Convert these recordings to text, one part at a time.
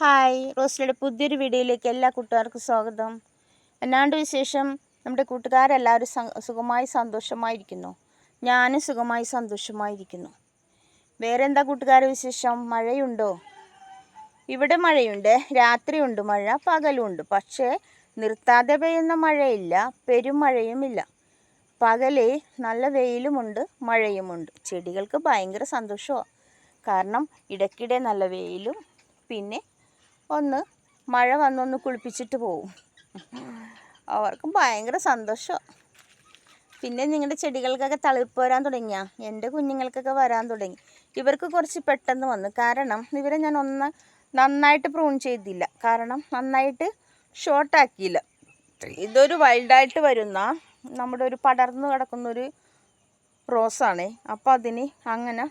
Hi റോസ്ലിയുടെ പുതിയൊരു വീഡിയോയിലേക്ക് എല്ലാ കൂട്ടുകാർക്കും സ്വാഗതം. എന്നാണ്ട് വിശേഷം? നമ്മുടെ കൂട്ടുകാരെല്ലാവരും സുഖമായി സന്തോഷമായിരിക്കുന്നു. ഞാനും സുഖമായി സന്തോഷമായിരിക്കുന്നു. വേറെ എന്താ കൂട്ടുകാരെ വിശേഷം? മഴയുണ്ടോ? ഇവിടെ മഴയുണ്ട്. രാത്രിയുണ്ട് മഴ പകലുണ്ട് പക്ഷേ നിർത്താതെ പെയ്യുന്ന മഴയില്ല പെരുമഴയുമില്ല. പകൽ നല്ല വെയിലുമുണ്ട് മഴയുമുണ്ട്. ചെടികൾക്ക് ഭയങ്കര സന്തോഷമാണ് കാരണം ഇടയ്ക്കിടെ നല്ല വെയിലും പിന്നെ ഒന്ന് മഴ വന്നൊന്ന് കുളിപ്പിച്ചിട്ട് പോവും. അവർക്ക് ഭയങ്കര സന്തോഷമാണ് പിന്നെ നിങ്ങളുടെ ചെടികൾക്കൊക്കെ തളിർപ്പ് വരാൻ തുടങ്ങിയ? എന്റെ കുഞ്ഞുങ്ങൾക്കൊക്കെ വരാൻ തുടങ്ങി. ഇവർക്ക് കുറച്ച് പെട്ടെന്ന് വന്നു. കാരണം ഇവരെ ഞാൻ ഒന്ന് നന്നായിട്ട് പ്രൂൺ ചെയ്തില്ല. കാരണം നന്നായിട്ട് ഷോർട്ടാക്കിയില്ല ഇതൊരു വൈൽഡായിട്ട് വരുന്ന നമ്മുടെ ഒരു പടർന്നു കിടക്കുന്നൊരു റോസാണ് അപ്പോൾ അതിന് അങ്ങനെ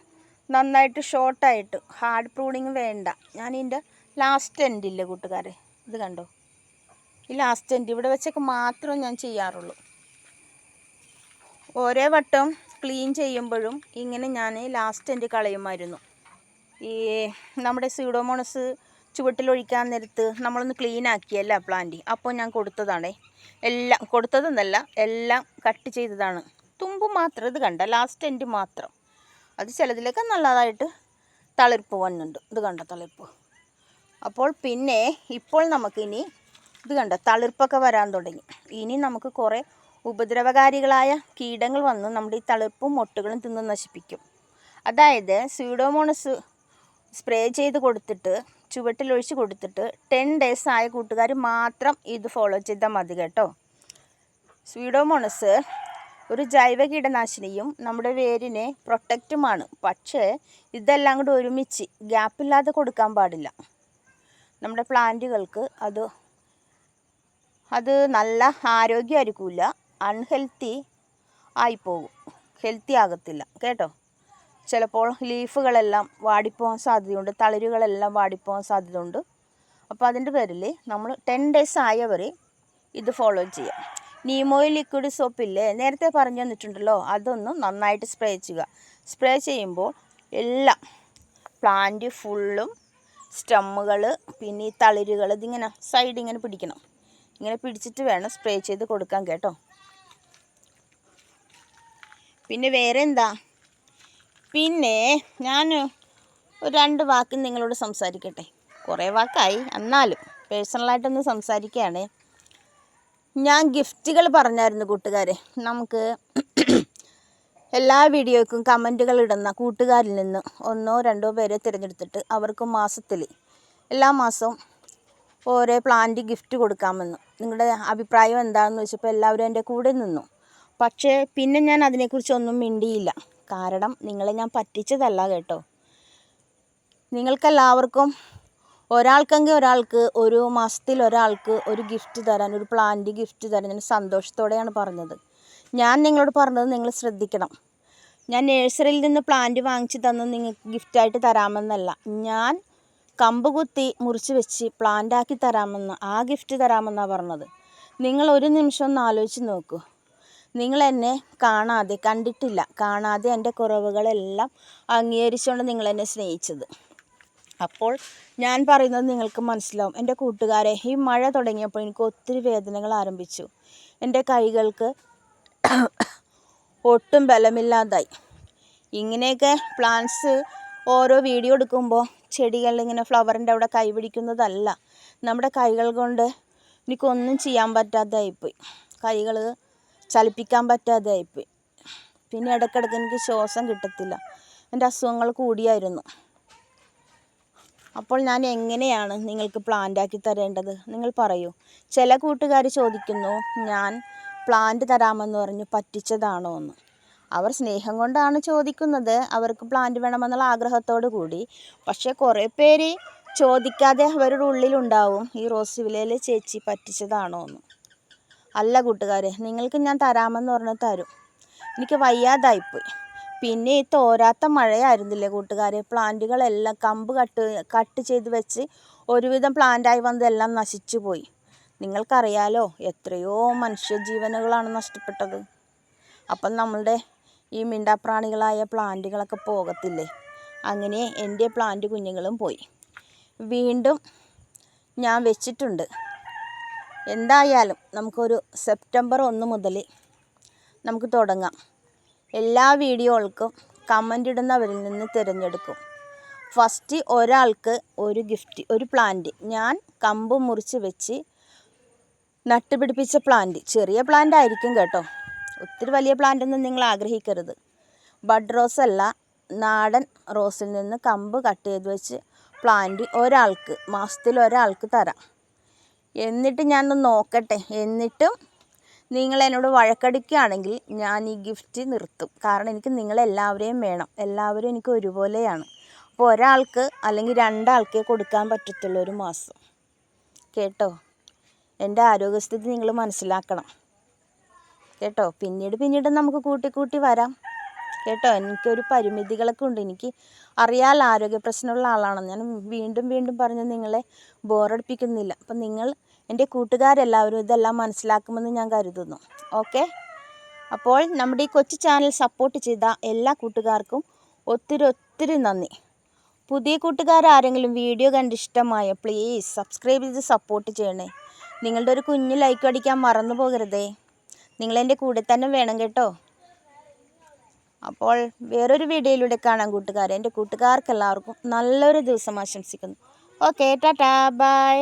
നന്നായിട്ട് ഷോർട്ടായിട്ട് ഹാർഡ് പ്രൂണിങ് വേണ്ട. ഞാൻ ലാസ്റ്റ് എൻഡില്ലേ കൂട്ടുകാരെ? ഇത് കണ്ടോ? ഈ ലാസ്റ്റ് എൻഡ് ഇവിടെ വെച്ചൊക്കെ മാത്രമേ ഞാൻ ചെയ്യാറുള്ളൂ. ഓരോ വട്ടം ക്ലീൻ ചെയ്യുമ്പോഴും ഇങ്ങനെ ഞാൻ ലാസ്റ്റ് എൻഡ് കളയുമായിരുന്നു. ഈ നമ്മുടെ സീഡോമോണസ് ചുവട്ടിലൊഴിക്കാൻ നേരത്ത് നമ്മളൊന്ന് ക്ലീൻ ആക്കിയല്ല പ്ലാന്റ് അപ്പോൾ ഞാൻ കൊടുത്തതാണേ. എല്ലാം കൊടുത്തതെന്നല്ല എല്ലാം കട്ട് ചെയ്തതാണ്. തുമ്പ് മാത്രം ഇത് കണ്ട? ലാസ്റ്റ് എൻഡ് മാത്രം. അത് ചിലതിലൊക്കെ നല്ലതായിട്ട് തളിർപ്പ് വന്നുണ്ട് ഇത് കണ്ട തളിർപ്പ്? അപ്പോൾ പിന്നെ ഇപ്പോൾ നമുക്കിനി ഇത് കണ്ടോ തളിർപ്പൊക്കെ വരാൻ തുടങ്ങി. ഇനി നമുക്ക് കുറേ ഉപദ്രവകാരികളായ കീടങ്ങൾ വന്ന് നമ്മുടെ ഈ തളിർപ്പും മൊട്ടുകളും തിന്ന് നശിപ്പിക്കും. അതായത് സ്യൂഡോമോണസ് സ്പ്രേ ചെയ്ത് കൊടുത്തിട്ട് ചുവട്ടിലൊഴിച്ച് കൊടുത്തിട്ട് ടെൻ ഡേയ്സ് ആയ കൂട്ടുകാർ മാത്രം ഇത് ഫോളോ ചെയ്താൽ മതി കേട്ടോ. സ്വീഡോമോണസ് ഒരു ജൈവ കീടനാശിനിയും നമ്മുടെ വേരിനെ പ്രൊട്ടക്റ്റുമാണ് പക്ഷേ ഇതെല്ലാം കൂടി ഒരുമിച്ച് ഗ്യാപ്പില്ലാതെ കൊടുക്കാൻ പാടില്ല. നമ്മുടെ പ്ലാന്റുകൾക്ക് അത് അത് നല്ല ആരോഗ്യമായിരിക്കില്ല അൺഹെൽത്തി ആയിപ്പോകും. ഹെൽത്തി ആകത്തില്ല. കേട്ടോ? ചിലപ്പോൾ ലീഫുകളെല്ലാം വാടിപ്പോകാൻ സാധ്യതയുണ്ട്. തളിരുകളെല്ലാം വാടിപ്പോകാൻ സാധ്യതയുണ്ട്. അപ്പോൾ അതിന്റെ പേരിൽ നമ്മൾ ടെൻ ഡേയ്സ് ആയവർ ഇത് ഫോളോ ചെയ്യാം. നീമോയിൽ ലിക്വിഡ് സോപ്പില്ലേ നേരത്തെ പറഞ്ഞു തന്നിട്ടുണ്ടല്ലോ. അതൊന്ന് നന്നായിട്ട് സ്പ്രേ ചെയ്യുക. സ്പ്രേ ചെയ്യുമ്പോൾ എല്ലാം പ്ലാന്റ് ഫുള്ളും സ്റ്റമ്മുകൾ പിന്നെ ഈ തളിരുകൾ ഇതിങ്ങനെ സൈഡ് ഇങ്ങനെ പിടിക്കണം. ഇങ്ങനെ പിടിച്ചിട്ട് വേണം സ്പ്രേ ചെയ്ത് കൊടുക്കാൻ കേട്ടോ. പിന്നെ വേറെ എന്താ പിന്നെ ഞാൻ ഒരു രണ്ട് വാക്ക് നിങ്ങളോട് സംസാരിക്കട്ടെ. കുറേ വാക്കായി. എന്നാലും പേഴ്സണലായിട്ടൊന്ന് സംസാരിക്കുകയാണ്. ഞാൻ ഗിഫ്റ്റുകൾ പറഞ്ഞായിരുന്നു കൂട്ടുകാരെ. നമുക്ക് എല്ലാ വീഡിയോയ്ക്കും കമന്റുകൾ ഇടുന്ന കൂട്ടുകാരിൽ നിന്ന് ഒന്നോ രണ്ടോ പേരെ തിരഞ്ഞെടുത്തിട്ട് അവർക്ക് മാസത്തിൽ എല്ലാ മാസവും ഓരോ പ്ലാന്റ് ഗിഫ്റ്റ് കൊടുക്കാമെന്ന്. നിങ്ങളുടെ അഭിപ്രായം എന്താണെന്ന് വെച്ചപ്പോൾ എല്ലാവരും എന്റെ കൂടെ നിന്നു. പക്ഷേ പിന്നെ ഞാൻ അതിനെക്കുറിച്ചൊന്നും മിണ്ടിയില്ല. കാരണം നിങ്ങളെ ഞാൻ പറ്റിച്ചതല്ല കേട്ടോ. നിങ്ങൾക്കെല്ലാവർക്കും ഒരാൾക്കെങ്കിൽ ഒരാൾക്ക് ഒരു മാസത്തിൽ ഒരാൾക്ക് ഒരു ഗിഫ്റ്റ് തരാൻ ഒരു പ്ലാന്റ് ഗിഫ്റ്റ് തരാൻ ഞാൻ സന്തോഷത്തോടെയാണ് പറഞ്ഞത്. ഞാൻ നിങ്ങളോട് പറഞ്ഞത് നിങ്ങൾ ശ്രദ്ധിക്കണം. ഞാൻ നേഴ്സറിയിൽ നിന്ന് പ്ലാന്റ് വാങ്ങിച്ച് തന്ന് നിങ്ങൾക്ക് ഗിഫ്റ്റായിട്ട് തരാമെന്നല്ല. ഞാൻ കമ്പ് കുത്തി മുറിച്ച് വെച്ച് പ്ലാന്റാക്കി തരാമെന്ന് ആ ഗിഫ്റ്റ് തരാമെന്നാണ് പറഞ്ഞത്. നിങ്ങൾ ഒരു നിമിഷം ഒന്ന് ആലോചിച്ച് നോക്കൂ. നിങ്ങൾ എന്നെ കാണാതെ കണ്ടിട്ടില്ല കാണാതെ എന്റെ കുറവുകളെല്ലാം അംഗീകരിച്ചുകൊണ്ട് നിങ്ങൾ എന്നെ സ്നേഹിച്ചത്. അപ്പോൾ ഞാൻ പറയുന്നത് നിങ്ങൾക്ക് മനസ്സിലാവും. എന്റെ കൂട്ടുകാരെ ഈ മഴ തുടങ്ങിയപ്പോൾ എനിക്ക് ഒത്തിരി വേദനകൾ ആരംഭിച്ചു. എന്റെ കൈകൾക്ക് ഒട്ടും ബലമില്ലാതായി. ഇങ്ങനെയൊക്കെ പ്ലാന്റ്സ് ഓരോ വീഡിയോ എടുക്കുമ്പോൾ ചെടികളിൽ ഇങ്ങനെ ഫ്ലവറിന്റെ അവിടെ കൈ പിടിക്കുന്നതല്ല. നമ്മുടെ കൈകൾ കൊണ്ട് എനിക്കൊന്നും ചെയ്യാൻ പറ്റാതായിപ്പോയി. കൈകൾ ചലിപ്പിക്കാൻ പറ്റാതായിപ്പോയി. പിന്നെ ഇടയ്ക്കിടയ്ക്ക് എനിക്ക് ശ്വാസം കിട്ടത്തില്ല. എന്റെ അസുഖങ്ങൾ കൂടിയായിരുന്നു. അപ്പോൾ ഞാൻ എങ്ങനെയാണ് നിങ്ങൾക്ക് പ്ലാന്റ് ആക്കി തരേണ്ടത്? നിങ്ങൾ പറയൂ. ചില കൂട്ടുകാർ ചോദിക്കുന്നു ഞാൻ പ്ലാന്റ് തരാമെന്ന് പറഞ്ഞു പറ്റിച്ചതാണോ എന്ന് അവർ സ്നേഹം കൊണ്ടാണ് ചോദിക്കുന്നത്. അവർക്ക് പ്ലാന്റ് വേണമെന്നുള്ള ആഗ്രഹത്തോടു കൂടി. പക്ഷേ കുറേ പേര് ചോദിക്കാതെ അവരുടെ ഉള്ളിലുണ്ടാവും. ഈ റോസ് വിലയിൽ ചേച്ചി പറ്റിച്ചതാണോ എന്ന് അല്ല കൂട്ടുകാരെ നിങ്ങൾക്ക് ഞാൻ തരാമെന്ന് പറഞ്ഞ് തരും. എനിക്ക് വയ്യാതായിപ്പോയി. പിന്നെ ഈ തോരാത്ത മഴയായിരുന്നില്ലേ കൂട്ടുകാരെ? പ്ലാന്റുകളെല്ലാം കമ്പ് കട്ട് കട്ട് ചെയ്ത് വെച്ച് ഒരുവിധം പ്ലാന്റായി വന്നതെല്ലാം നശിച്ചു പോയി നിങ്ങൾക്കറിയാലോ എത്രയോ മനുഷ്യജീവനുകളാണ് നഷ്ടപ്പെട്ടത്. അപ്പം നമ്മളുടെ ഈ മിണ്ടാപ്രാണികളായ പ്ലാന്റുകളൊക്കെ പോകത്തില്ലേ? അങ്ങനെ എന്റെ പ്ലാന്റ് കുഞ്ഞുങ്ങളും പോയി. വീണ്ടും ഞാൻ വെച്ചിട്ടുണ്ട്. എന്തായാലും നമുക്കൊരു സെപ്റ്റംബർ ഒന്ന് മുതൽ നമുക്ക് തുടങ്ങാം. എല്ലാ വീഡിയോകൾക്കും കമന്റ് ഇടുന്നവരിൽ നിന്ന് തിരഞ്ഞെടുക്കും. ഫസ്റ്റ് ഒരാൾക്ക് ഒരു ഗിഫ്റ്റ് ഒരു പ്ലാന്റ്. ഞാൻ കമ്പ് മുറിച്ച് വെച്ച് നട്ടുപിടിപ്പിച്ച പ്ലാന്റ് ചെറിയ പ്ലാന്റ് ആയിരിക്കും കേട്ടോ. ഒത്തിരി വലിയ പ്ലാന്റ് ഒന്നും നിങ്ങൾ ആഗ്രഹിക്കരുത്. ബഡ് റോസ് അല്ല നാടൻ റോസിൽ നിന്ന് കമ്പ് കട്ട് ചെയ്ത് വെച്ച് പ്ലാന്റ് ഒരാൾക്ക് മാസത്തിൽ ഒരാൾക്ക് തരാം. എന്നിട്ട് ഞാനൊന്ന് നോക്കട്ടെ. എന്നിട്ടും നിങ്ങൾ എന്നോട് വഴക്കടിക്കുകയാണെങ്കിൽ ഞാൻ ഈ ഗിഫ്റ്റ് നിർത്തും. കാരണം എനിക്ക് നിങ്ങളെല്ലാവരെയും വേണം. എല്ലാവരും എനിക്ക് ഒരുപോലെയാണ്. അപ്പോൾ ഒരാൾക്ക് അല്ലെങ്കിൽ രണ്ടാൾക്കേ കൊടുക്കാൻ പറ്റത്തുള്ളൂ ഒരു മാസം. കേട്ടോ? എന്റെ ആരോഗ്യസ്ഥിതി നിങ്ങൾ മനസ്സിലാക്കണം. കേട്ടോ? പിന്നീട് പിന്നീട് നമുക്ക് കൂട്ടി കൂട്ടി വരാം. കേട്ടോ? എനിക്കൊരു പരിമിതികളൊക്കെ ഉണ്ട്. എനിക്ക് അറിയാൽ ആരോഗ്യ പ്രശ്നമുള്ള ആളാണ്. ഞാൻ വീണ്ടും വീണ്ടും പറഞ്ഞ് നിങ്ങളെ ബോറടിപ്പിക്കുന്നില്ല. അപ്പം നിങ്ങൾ എന്റെ കൂട്ടുകാരെല്ലാവരും ഇതെല്ലാം മനസ്സിലാക്കുമെന്ന് ഞാൻ കരുതുന്നു. ഓക്കെ? അപ്പോൾ നമ്മുടെ ഈ കൊച്ചു ചാനൽ സപ്പോർട്ട് ചെയ്ത എല്ലാ കൂട്ടുകാർക്കും ഒത്തിരി ഒത്തിരി നന്ദി. പുതിയ കൂട്ടുകാരാരെങ്കിലും വീഡിയോ കണ്ട് ഇഷ്ടമായ പ്ലീസ് സബ്സ്ക്രൈബ് ചെയ്ത് സപ്പോർട്ട് ചെയ്യണേ. നിങ്ങളുടെ ഒരു കുഞ്ഞു ലൈക്ക് അടിക്കാൻ മറന്നു പോകരുതേ. നിങ്ങളെന്റെ കൂടെ തന്നെ വേണം കേട്ടോ. അപ്പോൾ വേറൊരു വീഡിയോയിലൂടെ കാണാം കൂട്ടുകാരെ. എന്റെ കൂട്ടുകാർക്ക് എല്ലാവർക്കും നല്ലൊരു ദിവസം ആശംസിക്കുന്നു. Okay tata bye